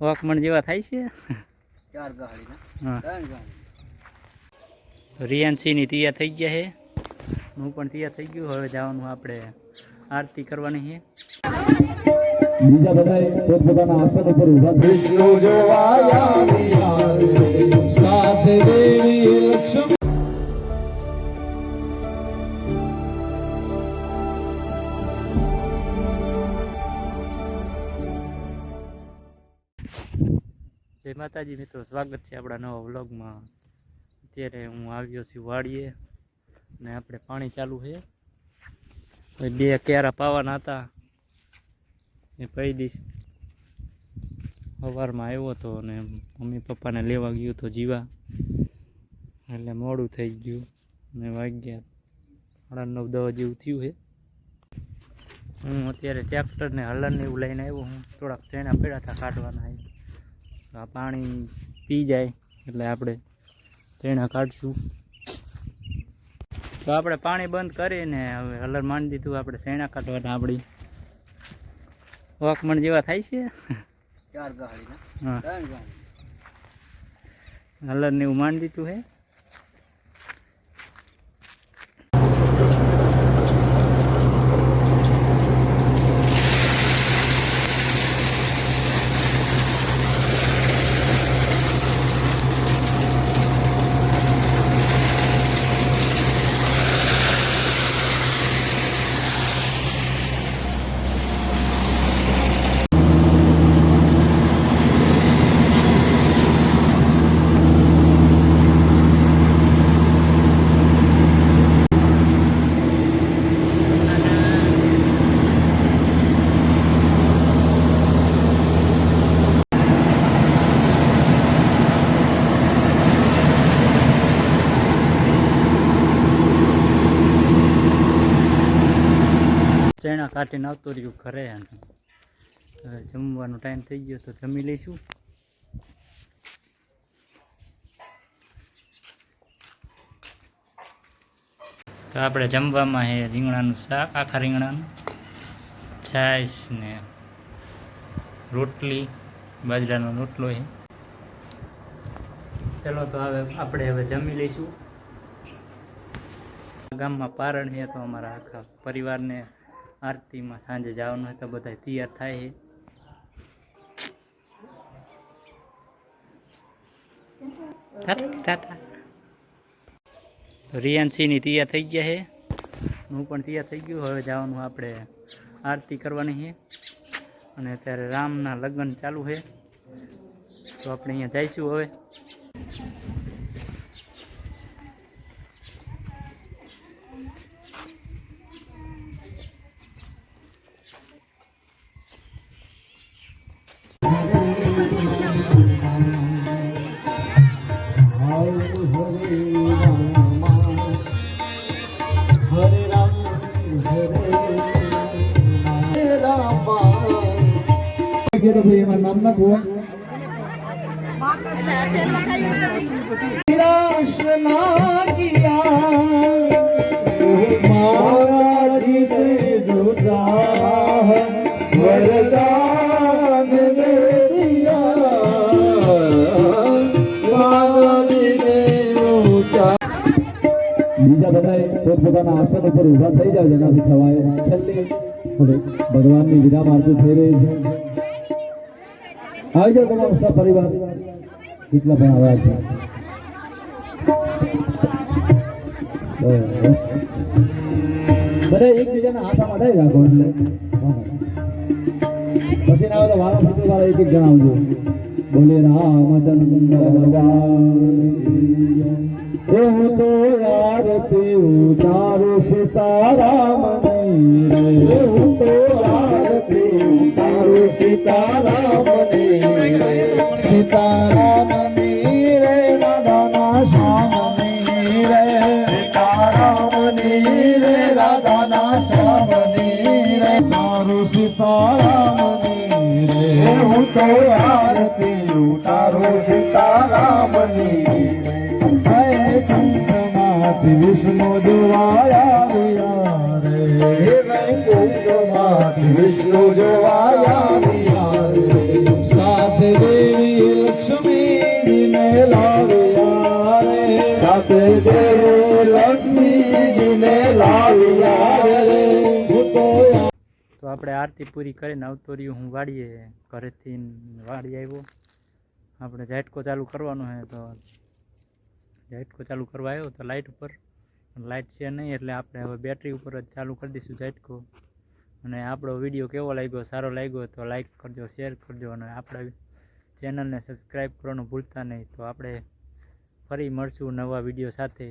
વોકમણ જેવા થાય છે? ચાર હા. ત્રણ તૈયાર થઈ ગયા છે. હું પણ તૈયાર થઈ ગયું. હવે જવાનું આપણે આરતી કરવાની છે. બીજા બધા પોતપોતાના આસન ઉપર ઊભા થઈ સાથે દેવી માતાજી મિત્રો, સ્વાગત છે આપણા નવા વ્લોગમાં. અત્યારે હું આવ્યો છું વાડીએ ને આપણે પાણી ચાલુ છે. બે કેરા પાવાના હતા. એ પડી દઈશ. સવારમાં આવ્યો હતો ને મમ્મી પપ્પાને લેવા ગયો તો જીવા. એટલે મોડું થઈ ગયું. ને વાગ્યા સાડા નવ દવા જેવું થયું છે. હું અત્યારે ટ્રેક્ટરને હલન એવું લઈને આવ્યો. હું થોડાક ચણા પડ્યા હતા કાઢવાના તો આ પાણી પી જાય એટલે આપણે તેણા કાઢશું. તો આપણે પાણી બંધ કરીને હવે હલર માંડી દીધું આપણે સેણા કાઢવાના આપણી વોકમણ જેવા થાય છે. હા. હલર ને એવું માંડી દીધું છે ચણા કાઢીને આવતો રહ્યું ઘરે હવે જમવાનો ટાઈમ થઈ ગયો તો જમી લઈશું. તો આપણે જમવામાં છે રીંગણાનું શાક, આખા રીંગણાનું. છાશ ને રોટલી, બાજરાનો રોટલો છે ચલો તો હવે આપણે હવે જમી લઈશું. ગામમાં પારણ છે તો અમારા આખા પરિવારને આરતીમાં સાંજે જવાનું હોય તો બધા તૈયાર થાય છે ટાટા, ટાટા. તૈયાર થઈ ગયા છે હું પણ તૈયાર થઈ ગયું. હવે જવાનું આપણે આરતી કરવાની છે અને અત્યારે રામના લગ્ન ચાલુ છે તો આપણે અહીંયા જઈશું હવે. નાખ્યો તો ભાઈ એમાં નામ લખવો નિરાશ ના કિયા મારા જી સે જુદા વરદાન દે દિયા મારા જી સે બીજા બધાએ પોતપોતાના આસન ઉપર ઊભા થઈ જાય જેનાથી થવાય છેલ્લે ભગવાનની વિરામ આરતી થઈ રહી છે. આવી જાઓ તમારો સપરિવાર કેટલા પણ આવ્યા છે. બધા એકબીજાના હાથ માટે રાખો એટલે. પછી ના તો વારા ફરતી વાળા એક એક જણ આવજો બોલે રામચંદ્ર ભગવાન. એ હું તો આરતી ઉતારું સીતારામની રે હું તો આરતી ઉતારું સીતારામ તો આરતી ઉતારો સીતારામની હે કુંભમાંથી વિષ્ણુ જોવાયા સાથે દેવી લક્ષ્મીજીને લાવ્યા રે. તો આપણે આરતી પૂરી કરીને આવતો રહ્યું હું વાડીએ, ઘરેથી વાડી આવ્યો. આપણે ઝાટકો ચાલુ કરવાનો છે, તો ઝાટકો ચાલુ કરવા આવ્યો, તો લાઇટ ઉપર. લાઇટ છે નહીં, એટલે આપણે હવે બેટરી ઉપર જ ચાલુ કરી દઈશું ઝાટકો. અને આપણો વીડિયો કેવો લાગ્યો, સારો લાગ્યો, તો લાઇક કરજો શેર કરજો, અને આપણા ચેનલને સબસ્ક્રાઈબ કરવાનું ભૂલતા નહીં. તો આપણે ફરી મળશું નવા વીડિયો સાથે.